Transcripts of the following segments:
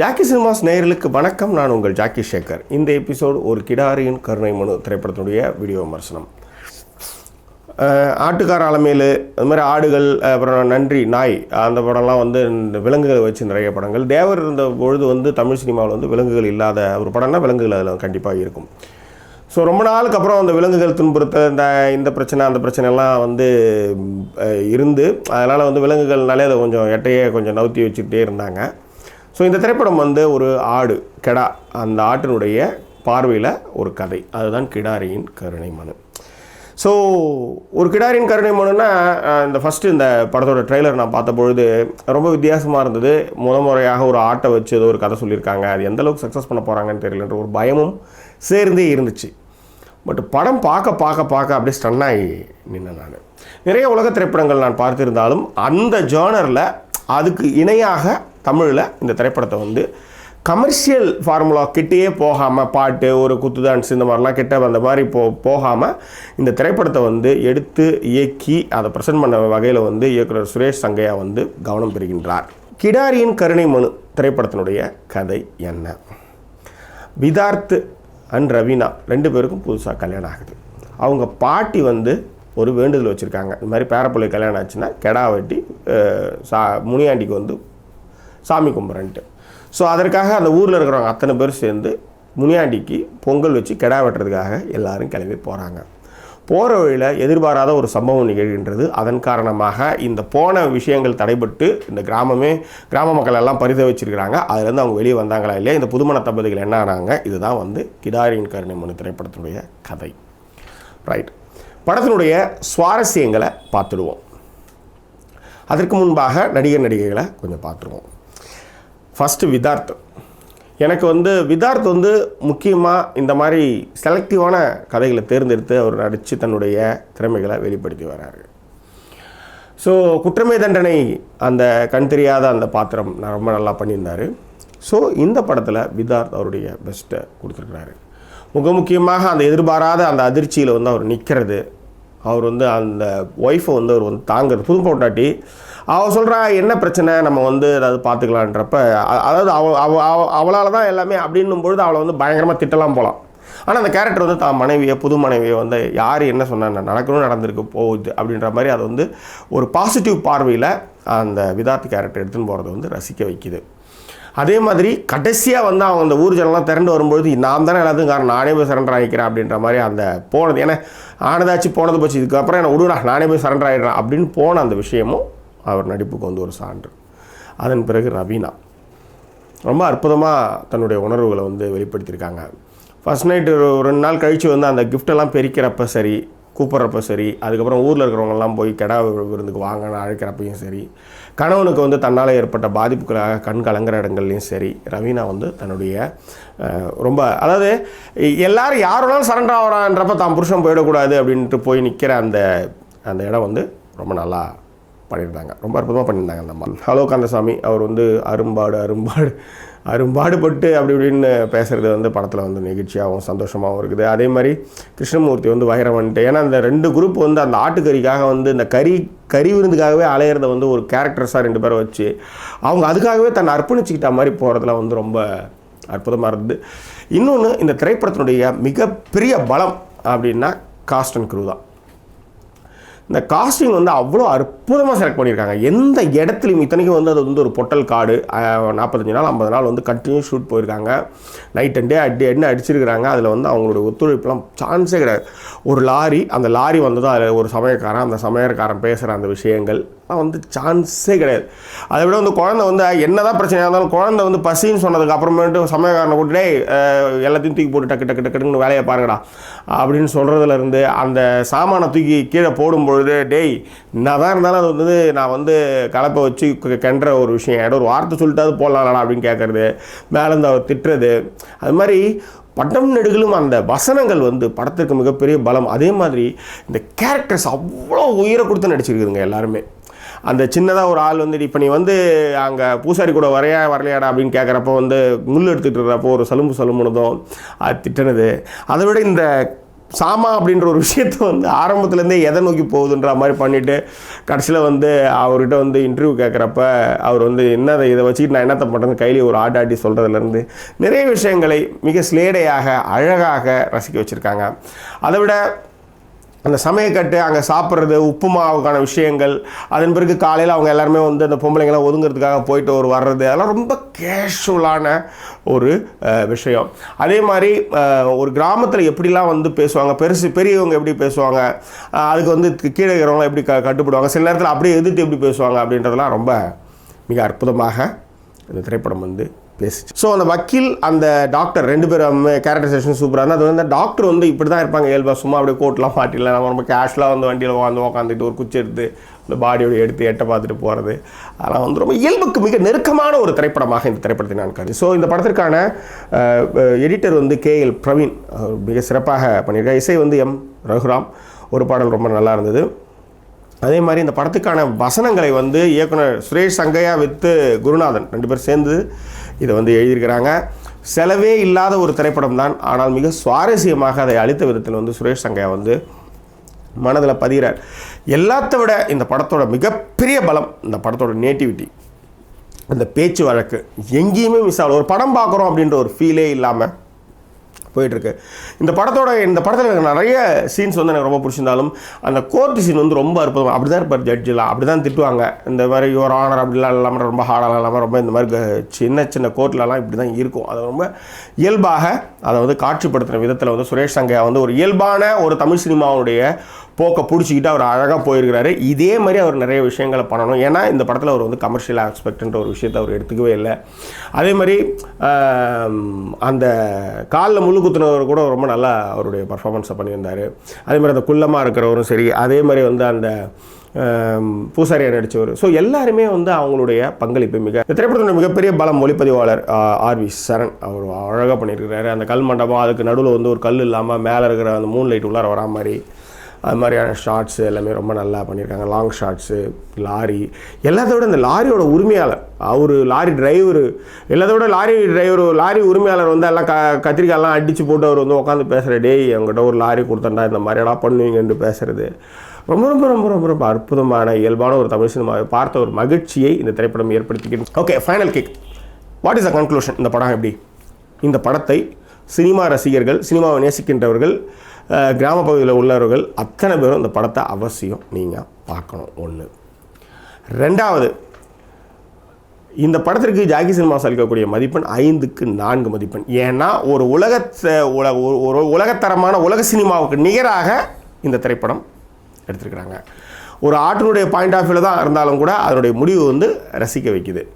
Jackie cinemas நேயர்களுக்கு வணக்கம். நான் உங்கள் ஜாக்கி சேகர். இந்த எபிசோடு ஒரு கிடாரியின் கருணை மனு திரைப்படத்தினுடைய வீடியோ விமர்சனம். ஆட்டுக்கார அலமேலு அது மாதிரி ஆடுகள் அப்புறம் நன்றி நாய் அந்த படம்லாம் வந்து இந்த விலங்குகளை வச்சு நிறைய படங்கள். தேவர் இருந்த பொழுது வந்து தமிழ் சினிமாவில் வந்து விலங்குகள் இல்லாத ஒரு படம்னா விலங்குகள் அதில் கண்டிப்பாக இருக்கும். ஸோ ரொம்ப நாளுக்கு அப்புறம் அந்த விலங்குகள் துன்புறுத்த இந்த இந்த பிரச்சனை அந்த பிரச்சனை எல்லாம் வந்து இருந்து அதனால் வந்து விலங்குகள்னாலே அதை கொஞ்சம் எட்டையே கொஞ்சம் நவுத்தி வச்சுக்கிட்டே இருந்தாங்க. ஸோ இந்த திரைப்படம் வந்து ஒரு ஆடு கெடா அந்த ஆட்டினுடைய பார்வையில் ஒரு கதை. அதுதான் கிடாரியின் கருணை மனு. ஸோ ஒரு கிடாரியின் கருணை மனுன்னா இந்த ஃபஸ்ட்டு இந்த படத்தோட ட்ரெய்லர் நான் பார்த்த பொழுது ரொம்ப வித்தியாசமாக இருந்தது. முத முறையாக ஒரு ஆட்டை வச்சு ஏதோ ஒரு கதை சொல்லியிருக்காங்க. அது எந்த அளவுக்கு சக்ஸஸ் பண்ண போகிறாங்கன்னு தெரியலன்ற ஒரு பயமும் சேர்ந்தே இருந்துச்சு. பட் படம் பார்க்க பார்க்க பார்க்க அப்படியே ஸ்டன்னாகி நின்னேன் நான். நிறைய உலக திரைப்படங்கள் நான் பார்த்திருந்தாலும் அந்த ஜேர்னரில் அதுக்கு இணையாக தமிழில் இந்த திரைப்படத்தை வந்து கமர்ஷியல் ஃபார்முலா கிட்டேயே போகாமல் பாட்டு ஒரு குத்து டான்ஸ் இந்த மாதிரிலாம் கிட்ட அந்த மாதிரி போ போகாமல் இந்த திரைப்படத்தை வந்து எடுத்து இயக்கி அதை ப்ரெசென்ட் பண்ண வகையில் வந்து இயக்குனர் சுரேஷ் சங்கையா வந்து கவனம் பெறுகின்றார். கிடாரியின் கருணை மனு திரைப்படத்தினுடைய கதை என்ன? விதார்த் அண்ட் ரவீனா ரெண்டு பேருக்கும் புதுசாக கல்யாணம் ஆகுது. அவங்க பாட்டி வந்து ஒரு வேண்டுதல் வச்சுருக்காங்க. இந்த மாதிரி பேரப்பிள்ளை கல்யாணம் ஆச்சுன்னா கெடா வெட்டி சா முனியாண்டிக்கு வந்து சாமி கும்பிட்றன்ட்டு ஸோ அதற்காக அந்த ஊரில் இருக்கிறவங்க அத்தனை பேர் சேர்ந்து முனியாண்டிக்கு பொங்கல் வச்சு கெடா வெட்டுறதுக்காக எல்லாரும் கிளம்பி போகிறாங்க போகிற வழியில் எதிர்பாராத ஒரு சம்பவம் நிகழ்கின்றது. அதன் காரணமாக இந்த போன விஷயங்கள் தடைபட்டு இந்த கிராமமே கிராம மக்கள் எல்லாம் பரித பரிதவிச்சிருக்கிறாங்க. அதுலேருந்து அவங்க வெளியே வந்தாங்களா இல்லையா? இந்த புதுமண தம்பதிகள் என்ன ஆனாங்க? இதுதான் வந்து கிடாரியின் கருணை மனு திரைப்படத்தினுடைய கதை. ரைட் படத்தினுடைய சுவாரஸ்யங்களை பார்த்துடுவோம். அதற்கு முன்பாக நடிகர் நடிகைகளை கொஞ்சம் பார்த்துருவோம். ஃபஸ்ட்டு விதார்த் எனக்கு வந்து விதார்த் வந்து முக்கியமாக இந்த மாதிரி செலக்டிவான கதைகளை தேர்ந்தெடுத்து அவர் நடித்து தன்னுடைய திறமைகளை வெளிப்படுத்தி வராரு ஸோ குற்றமே தண்டனை அந்த கண் தெரியாத அந்த பாத்திரம் ரொம்ப நல்லா பண்ணியிருந்தார். ஸோ இந்த படத்தில் விதார்த் அவருடைய பெஸ்ட்டை கொடுத்துருக்குறாரு. மிக முக்கியமாக அந்த எதிர்பாராத அந்த அதிர்ச்சியில் வந்து அவர் நிற்கிறது அவர் வந்து அந்த ஒய்ஃபை வந்து அவர் வந்து தாங்குறது. புது பொண்டாட்டி அவள் சொல்கிறா என்ன பிரச்சனை? நம்ம வந்து ஏதாவது பார்த்துக்கலான்றப்ப அதாவது அவ அவ அவ- தான் எல்லாமே அப்படின்னும் பொழுது அவளை வந்து பயங்கரமாக திட்டலாம் போகலாம் ஆனால் அந்த கேரக்டர் வந்து தான் மனைவியை புது மனைவியை வந்து யார் என்ன சொன்னாங்க நடக்கணும் நடந்திருக்கு போகுது அப்படின்ற மாதிரி அது வந்து ஒரு பாசிட்டிவ் பார்வையில் அந்த விதார்த் கேரக்டர் எடுத்துன்னு போகிறத வந்து ரசிக்க வைக்குது. அதே மாதிரி கடைசியாக வந்து அவங்க அந்த ஊர் ஜனம்லாம் திரண்டு வரும்பொழுது நான் தானே எல்லாத்துக்கும் காரணம். நானே போய் சரண்டர் ஆகிக்கிறேன் அப்படின்ற மாதிரி அந்த போனது ஏன்னா ஆனதாச்சு போனது போச்சு இதுக்கப்புறம் என்ன விடுடா நானே போய் சரண்டர் ஆகிடுறேன் அப்படின்னு போன அந்த விஷயமும் அவர் நடிப்புக்கு வந்து ஒரு சான்று. அதன் பிறகு ரவீனா. ரொம்ப அற்புதமாக தன்னுடைய உணர்வுகளை வந்து வெளிப்படுத்தியிருக்காங்க. ஃபர்ஸ்ட் நைட்டு ஒரு ரெண்டு நாள் கழித்து வந்து அந்த கிஃப்டெல்லாம் பெருக்கிறப்ப சரி கூப்பிட்றப்ப சரி அதுக்கப்புறம் ஊரில் இருக்கிறவங்கெல்லாம் போய் கெடா விருந்துக்கு வாங்கன்னு அழைக்கிறப்பையும் சரி கணவனுக்கு வந்து தன்னால் ஏற்பட்ட பாதிப்புகளாக கண் கலங்குற இடங்கள்லையும் சரி ரவீனா வந்து தன்னுடைய ரொம்ப அதாவது எல்லோரும் யாரோனாலும் சரண்டர் ஆகிறான்றப்ப தான் புருஷன் போயிடக்கூடாது அப்படின்ட்டு போய் நிற்கிற அந்த அந்த இடம் வந்து ரொம்ப நல்லா பண்ணியிருந்தாங்க. ரொம்ப அற்புதமாக பண்ணியிருந்தாங்க அந்த அம்மா. ஹலோ கந்தசாமி அவர் வந்து அரும்பாடு அரும்பாடு அரும்பாடுபட்டு அப்படி இப்படின்னு பேசுகிறது வந்து படத்தில் வந்து நெகிழ்ச்சியாகவும் சந்தோஷமாகவும் இருக்குது. அதே மாதிரி கிருஷ்ணமூர்த்தி வந்து வைரவன்ட்டு ஏன்னா அந்த ரெண்டு குரூப் வந்து அந்த ஆட்டுக்கறிக்காக வந்து இந்த கறி கறி விருந்துக்காகவே அலையிறத வந்து ஒரு கேரக்டர்ஸாக ரெண்டு பேரை வச்சு அவங்க அதுக்காகவே தன்னை அர்ப்பணிச்சுக்கிட்ட மாதிரி போகிறதுல வந்து ரொம்ப அற்புதமாக இருந்தது. இன்னொன்று இந்த திரைப்படத்தினுடைய மிகப்பெரிய பலம் அப்படின்னா காஸ்ட் அண்ட் க்ரூ தான். இந்த காஸ்டிங் வந்து அவ்வளோ அற்புதமாக செலக்ட் பண்ணியிருக்காங்க. எந்த இடத்துலையும் இத்தனைக்கும் வந்து அது வந்து ஒரு பொட்டல் காடு நாற்பத்தஞ்சு நாள் ஐம்பது நாள் வந்து கண்டினியூ ஷூட் போயிருக்காங்க. நைட் அண்ட் டே அடி என்ன அடிச்சிருக்கிறாங்க அதில் வந்து அவங்களோட ஒத்துழைப்புலாம் சான்ஸே கிடையாது. ஒரு லாரி அந்த லாரி வந்ததும் அதில் ஒரு சமயக்காரன் அந்த சமையற்காரன் பேசுகிற அந்த விஷயங்கள் வந்து சான்ஸே கிடையாது. அதை விட வந்து குழந்தை வந்து என்னதான் பிரச்சனையாக இருந்தாலும் குழந்தை வந்து பசின்னு சொன்னதுக்கு அப்புறமேட்டு சமயக்காரனை கூட்டு டேய் எல்லாத்தையும் தூக்கி போட்டு டக்கு டக்கு டக்குன்னு வேலையை பாருங்கடா. அப்படின்னு சொல்கிறதுலேருந்து அந்த சாமானை தூக்கி கீழே போடும்பொழுது டேய் டேய் என்னதான் இருந்தாலும் அது வந்து நான் வந்து கலப்பை வச்சு க- ஒரு விஷயம். ஏதோ ஒரு வார்த்தை சொல்லிட்டாவது போடலாம்டா அப்படின்னு கேட்குறது மேலேருந்து அவர் திட்டுறது. அது மாதிரி பட்டம் நெடுகளும் அந்த வசனங்கள் வந்து படத்திற்கு மிகப்பெரிய பலம். அதே மாதிரி இந்த கேரக்டர்ஸ் அவ்வளோ உயிரை கொடுத்து நடிச்சிருக்குதுங்க எல்லாருமே. அந்த சின்னதாக ஒரு ஆள் வந்து இப்போ நீ வந்து அங்கே பூசாரி கூட வரையா வரலையாடா? அப்படின்னு கேட்குறப்போ வந்து முள் எடுத்துகிட்டு இருக்கிறப்போ ஒரு சலும்பு சலும்புனதும் அது திட்டினது. அதை விட இந்த சாமா அப்படின்ற ஒரு விஷயத்தை வந்து ஆரம்பத்துலேருந்தே எதை நோக்கி போகுதுன்ற மாதிரி பண்ணிவிட்டு கடைசியில் வந்து அவர்கிட்ட வந்து இன்டர்வியூ கேட்குறப்ப அவர் வந்து என்ன இதை வச்சுக்கிட்டு நான் என்னத்தை பண்ணுறது கையிலேயே ஒரு ஆட்டாட்டி சொல்கிறதுலேருந்து நிறைய விஷயங்களை மிக ஸ்லேடையாக அழகாக ரசிக்க வச்சுருக்காங்க. அதை விட அந்த சமயக்கட்டு அங்கே சாப்பிட்றது உப்புமாவுக்கான விஷயங்கள் அதன் பிறகு காலையில் அவங்க எல்லாருமே வந்து அந்த பொம்பளைங்களாம் ஒதுங்கிறதுக்காக போயிட்டு ஒரு வர்றது அதெல்லாம் ரொம்ப கேஷுவலான ஒரு விஷயம். அதே மாதிரி ஒரு கிராமத்தில் எப்படிலாம் வந்து பேசுவாங்க பெருசு பெரியவங்க எப்படி பேசுவாங்க அதுக்கு வந்து கீழே இருக்கிறவங்க எப்படி க கட்டுப்படுவாங்க சில நேரத்தில் அப்படியே எதிர்த்து எப்படி பேசுவாங்க அப்படின்றதெல்லாம் ரொம்ப மிக அற்புதமாக இந்த திரைப்படம் வந்து பேசிச்சு. ஸோ அந்த வக்கீல் அந்த டாக்டர் ரெண்டு பேரும் கேரக்டரைசேஷன் சூப்பராக இருந்தால் அது வந்து அந்த டாக்டர் வந்து இப்படி தான் இருப்பாங்க. இயல்பாக சும்மா அப்படியே கோட்லாம் மாட்டில நம்ம ரொம்ப கேஷ்லாம் வந்து வண்டியில் உட்காந்து உட்காந்துட்டு ஒரு குச்சி எடுத்து இந்த பாடியோட எடுத்து எட்ட பார்த்துட்டு போகிறது அதெல்லாம் வந்து ரொம்ப இயல்புக்கு மிக நெருக்கமான ஒரு திரைப்படமாக இந்த திரைப்படத்தை நான் கருது ஸோ இந்த படத்திற்கான எடிட்டர் வந்து கே எல் பிரவீன். மிக சிறப்பாக பண்ணியிருக்கார். இசை வந்து எம். ரகுராம். ஒரு பாடல் ரொம்ப நல்லா இருந்தது. அதே மாதிரி இந்த படத்துக்கான வசனங்களை வந்து இயக்குனர் சுரேஷ் சங்கையா வித்து குருநாதன் ரெண்டு பேர் சேர்ந்து இதை வந்து எழுதியிருக்கிறாங்க. செலவே இல்லாத ஒரு திரைப்படம் தான். ஆனால் மிக சுவாரஸ்யமாக அதை அளித்த விதத்தில் வந்து சுரேஷ் சங்கையா வந்து மனதில் பதிகிறார். எல்லாத்த விட இந்த படத்தோட மிகப்பெரிய பலம் இந்த படத்தோட நேட்டிவிட்டி அந்த பேச்சு வழக்கு எங்கேயுமே மிஸ் ஆகல. ஒரு படம் பார்க்குறோம் அப்படின்ற ஒரு ஃபீலே இல்லாமல் போயிட்டுருக்கு. இந்த படத்தோட இந்த படத்தில் எனக்கு நிறைய சீன்ஸ் வந்து எனக்கு ரொம்ப பிடிச்சிருந்தாலும் அந்த கோர்ட் சீன் வந்து ரொம்ப அற்புதம் அப்படி தான் இருப்பார் ஜட்ஜெலாம் அப்படி தான் திட்டுவாங்க. இந்த மாதிரி யுவர் ஆனர் அப்படிலாம் இல்லாமல் ரொம்ப ஹார்டெல்லாம் இல்லாமல் ரொம்ப இந்த மாதிரி க- சின்ன சின்ன கோர்ட்லலாம் இப்படி தான் இருக்கும். அதை ரொம்ப இயல்பாக அதை வந்து காட்சிப்படுத்துகிற விதத்தில் வந்து சுரேஷ் சங்கையா வந்து ஒரு இயல்பான ஒரு தமிழ் சினிமாவுடைய போக்கை பிடிச்சிக்கிட்டு அவர் அழகாக போயிருக்கிறாரு. இதே மாதிரி அவர் நிறைய விஷயங்களை பண்ணணும். ஏன்னா இந்த படத்தில் அவர் வந்து கமர்ஷியல் ஆஸ்பெக்ட்ன்ற ஒரு விஷயத்தை அவர் எடுத்துக்கவே இல்லை. அதே மாதிரி அந்த காலில் முள்ளு குத்துனவர் கூட ரொம்ப நல்லா அவருடைய பர்ஃபாமன்ஸை பண்ணியிருந்தார். அதே மாதிரி அந்த குள்ளமாக இருக்கிறவரும் சரி அதே மாதிரி வந்து அந்த பூசாரியார் நடித்தவர் ஸோ எல்லாருமே வந்து அவங்களுடைய பங்களிப்பு மிக இந்த திரைப்படத்தோட மிகப்பெரிய பலம் ஒளிப்பதிவாளர் ஆர்வி சரண். அவர் அழகாக பண்ணியிருக்கிறாரு. அந்த கல் மண்டபம் அதுக்கு நடுவில் வந்து ஒரு கல் இல்லாமல் மேலே இருக்கிற அந்த மூன் லைட் உள்ளார வரா மாதிரி. அது மாதிரியான ஷார்ட்ஸு எல்லாமே ரொம்ப நல்லா பண்ணியிருக்காங்க. லாங் ஷார்ட்ஸு லாரி எல்லாத்தோட விட இந்த லாரியோட உரிமையாளர் அவர் லாரி டிரைவரு எல்லாத்தோட விட லாரி டிரைவர் லாரி உரிமையாளர் வந்து எல்லாம் க கத்திரிக்காயெல்லாம் அடித்து போட்டு அவர் வந்து உட்காந்து பேசுகிற டேய் அவங்ககிட்ட ஒரு லாரி கொடுத்தண்டா இந்த மாதிரியெல்லாம் பண்ணுவீங்கன்னு பேசுறது. ரொம்ப ரொம்ப ரொம்ப ரொம்ப ரொம்ப அற்புதமான இயல்பான ஒரு தமிழ் சினிமாவை பார்த்த ஒரு மகிழ்ச்சியை இந்த திரைப்படம் ஏற்படுத்திக்கிட்டு okay final kick what is a conclusion இந்த படம் எப்படி? இந்த படத்தை சினிமா ரசிகர்கள் சினிமாவை நேசிக்கின்றவர்கள் கிராம பகுதியில் உள்ளவர்கள் அத்தனை பேரும் இந்த படத்தை அவசியம் நீங்கள் பார்க்கணும். ஒன்று ரெண்டாவது இந்த படத்திற்கு ஜாக்கி சினிமாஸ் அளிக்கக்கூடிய மதிப்பெண் ஐந்துக்கு நான்கு மதிப்பெண். ஏன்னா ஒரு உலகத்தை உல ஒரு- ஒரு உலகத்தரமான உலக சினிமாவுக்கு நிகராக இந்த திரைப்படம் எடுத்திருக்கிறாங்க. ஒரு ஆட்டினுடைய பாயிண்ட் ஆஃப் வியூவில் தான் இருந்தாலும் கூட அதனுடைய முடிவு வந்து ரசிக்க வைக்குது.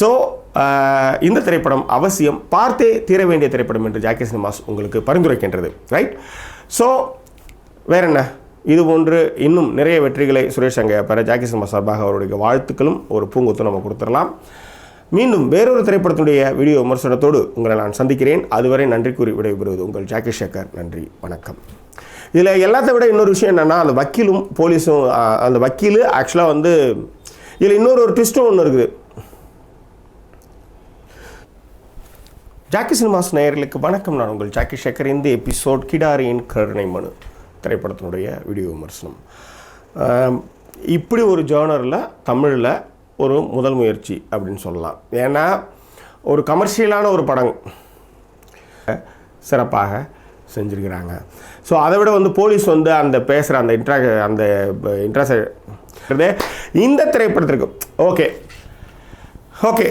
ஸோ இந்த திரைப்படம் அவசியம். பார்த்தே தீர வேண்டிய திரைப்படம் என்று ஜாக்கி சினிமாஸ் உங்களுக்கு பரிந்துரைக்கின்றது. ரைட் ஸோ வேற என்ன இது போன்று இன்னும் நிறைய வெற்றிகளை சுரேஷ் அங்கே பெற ஜாக்கி சினிமா சார்பாக அவருடைய வாழ்த்துக்களும் ஒரு பூங்கொத்து நம்ம கொடுத்துடலாம். மீண்டும் வேறொரு திரைப்படத்துடைய வீடியோ விமர்சனத்தோடு உங்களை நான் சந்திக்கிறேன். அதுவரை நன்றி கூறி விடைபெறுவது உங்கள் ஜாக்கி சேகர். நன்றி வணக்கம். இதில் எல்லாத்த விட இன்னொரு விஷயம் என்னென்னா அந்த வக்கீலும் போலீஸும் அந்த வக்கீல் ஆக்சுவலாக வந்து இதில் இன்னொரு ஒரு ட்விஸ்ட்டும் ஒன்று இருக்குது. ஜாக்கி சினிமாஸ் நேயர்களுக்கு வணக்கம். நான் உங்கள் ஜாக்கி சேகர். இந்த எபிசோட் கிடாரியின் கருணை மனு திரைப்படத்தினுடைய வீடியோ விமர்சனம். இப்படி ஒரு ஜேர்னரில் தமிழில் ஒரு முதல் முயற்சி அப்படின்னு சொல்லலாம். ஏன்னா ஒரு கமர்ஷியலான ஒரு படம் சிறப்பாக செஞ்சுருக்கிறாங்க. ஸோ அதை விட வந்து போலீஸ் வந்து அந்த பேசுகிற அந்த இன்ட்ரா அந்த இன்ட்ராஸ் இந்த திரைப்படத்திற்கு ஓகே ஓகே